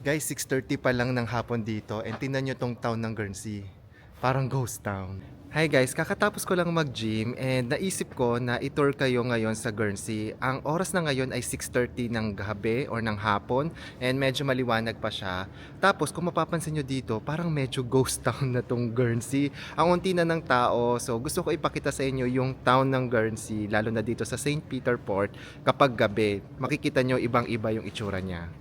Guys, 6.30 pa lang ng hapon dito and tingnan nyo tong town ng Guernsey. Parang ghost town. Hi guys, kakatapos ko lang mag-gym and naisip ko na itour kayo ngayon sa Guernsey. Ang oras na ngayon ay 6.30 ng gabi or ng hapon and medyo maliwanag pa siya. Tapos kung mapapansin nyo dito, parang medyo ghost town na tong Guernsey. Ang unti na ng tao, so gusto ko ipakita sa inyo yung town ng Guernsey, lalo na dito sa St. Peter Port kapag gabi. Makikita nyo ibang-iba yung itsura niya.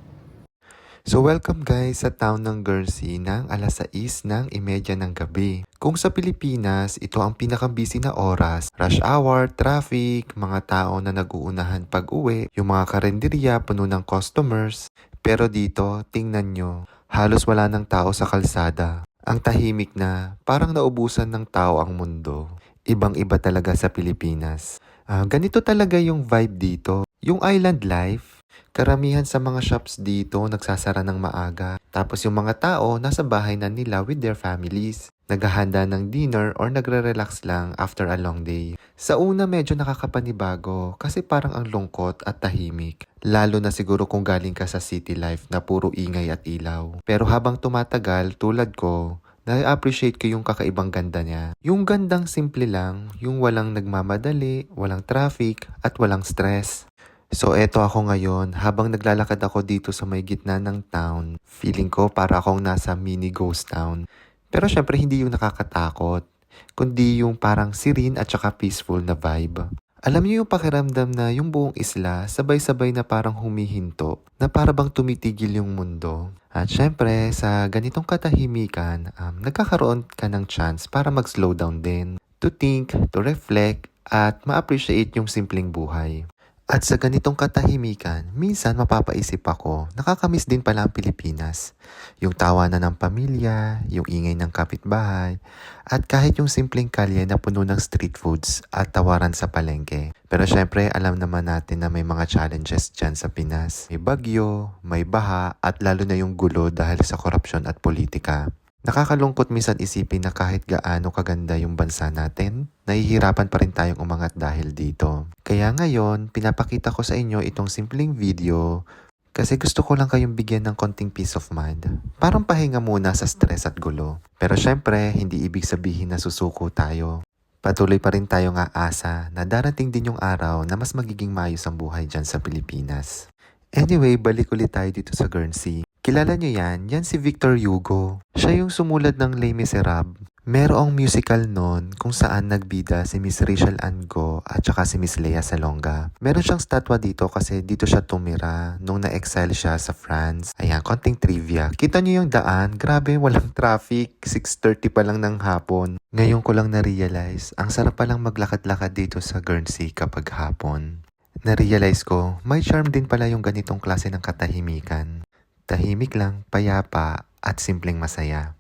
So welcome guys sa town ng Guernsey ng alas 6 ng imedya ng gabi. Kung sa Pilipinas, ito ang pinakabisi na oras, rush hour, traffic, mga tao na naguunahan pag uwi, yung mga karinderya puno ng customers. Pero dito, tingnan nyo, halos wala ng tao sa kalsada. Ang tahimik na, parang naubusan ng tao ang mundo. Ibang-iba talaga sa Pilipinas. Ah, ganito talaga yung vibe dito. Yung island life, Karamihan sa mga shops dito nagsasara ng maaga. Tapos yung mga tao nasa bahay na nila with their families. Naghahanda ng dinner or nagre-relax lang after a long day. Sa una medyo nakakapanibago kasi parang ang lungkot at tahimik. Lalo na siguro kung galing ka sa city life na puro ingay at ilaw. Pero habang tumatagal tulad ko, na-appreciate ko yung kakaibang ganda niya. Yung gandang simple lang, yung walang nagmamadali, walang traffic, at walang stress. So eto ako ngayon, habang naglalakad ako dito sa may gitna ng town, feeling ko para akong nasa mini ghost town. Pero syempre hindi yung nakakatakot, kundi yung parang serene at saka peaceful na vibe. Alam niyo yung pakiramdam na yung buong isla sabay-sabay na parang humihinto, na para bang tumitigil yung mundo. At syempre, sa ganitong katahimikan, um, nagkakaroon ka ng chance para mag-slow down din, to think, to reflect, at ma-appreciate yung simpleng buhay. At sa ganitong katahimikan, minsan mapapaisip ako, nakakamiss din pala ang Pilipinas. Yung tawanan ng pamilya, yung ingay ng kapitbahay, at kahit yung simpleng kalye na puno ng street foods at tawaran sa palengke. Pero syempre, alam naman natin na may mga challenges dyan sa Pinas. May bagyo, may baha, at lalo na yung gulo dahil sa korupsyon at politika. Nakakalungkot minsan isipin na kahit gaano kaganda yung bansa natin, nahihirapan pa rin tayong umangat dahil dito. Kaya ngayon, pinapakita ko sa inyo itong simpleng video kasi gusto ko lang kayong bigyan ng konting peace of mind. Parang pahinga muna sa stress at gulo. Pero syempre, hindi ibig sabihin na susuko tayo. Patuloy pa rin tayong aasa na darating din yung araw na mas magiging maayos ang buhay dyan sa Pilipinas. Anyway, balik ulit tayo dito sa Guernsey. Kilala nyo yan? Yan si Victor Hugo. Siya yung sumulat ng Les Miserables. Merong musical noon kung saan nagbida si Miss Rachel Ango at saka si Miss Lea Salonga. Meron siyang statwa dito kasi dito siya tumira nung na-exile siya sa France. Ayan, konting trivia. Kita niyo yung daan? Grabe, walang traffic. 6.30 pa lang ng hapon. Ngayon ko lang na-realize, ang sarap palang maglakad-lakad dito sa Guernsey kapag hapon. Na-realize ko, may charm din pala yung ganitong klase ng katahimikan. Tahimik lang, payapa, at simpleng masaya.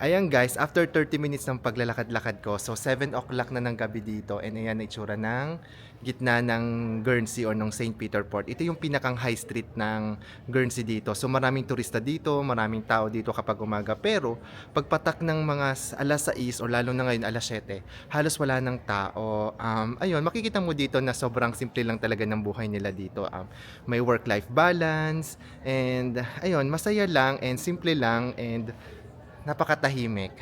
Ayan guys, after 30 minutes ng paglalakad-lakad ko, so 7 o'clock na ng gabi dito and ayan na itsura ng gitna ng Guernsey or ng St. Peter Port. Ito yung pinakang high street ng Guernsey dito. So maraming turista dito, maraming tao dito kapag umaga. Pero pagpatak ng mga alas 6 or lalo na ngayon alas 7, halos wala ng tao. Um, ayun, makikita mo dito na sobrang simple lang talaga ng buhay nila dito. Um, may work-life balance and ayun, masaya lang and simple lang and napakatahimik.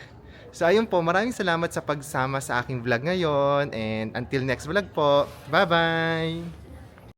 So ayun po, maraming salamat sa pagsama sa aking vlog ngayon and until next vlog po. Bye-bye!